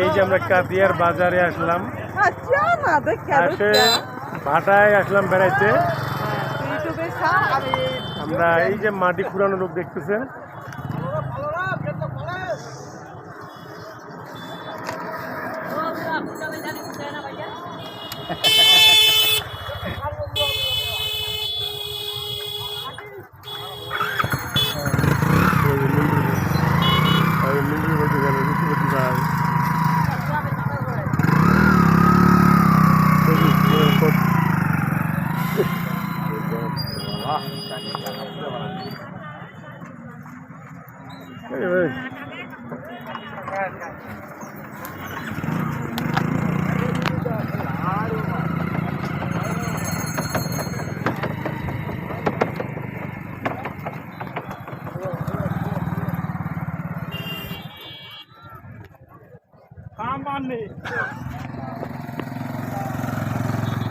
এই যে আমরা কাদিয়ার বাজারে আসলাম। আচ্ছা আসে ভাটায় আসলাম বেড়াইতে। আমি আমরা এই যে মাটি পুরানো লোক দেখতেছেন। ơi Come on, me.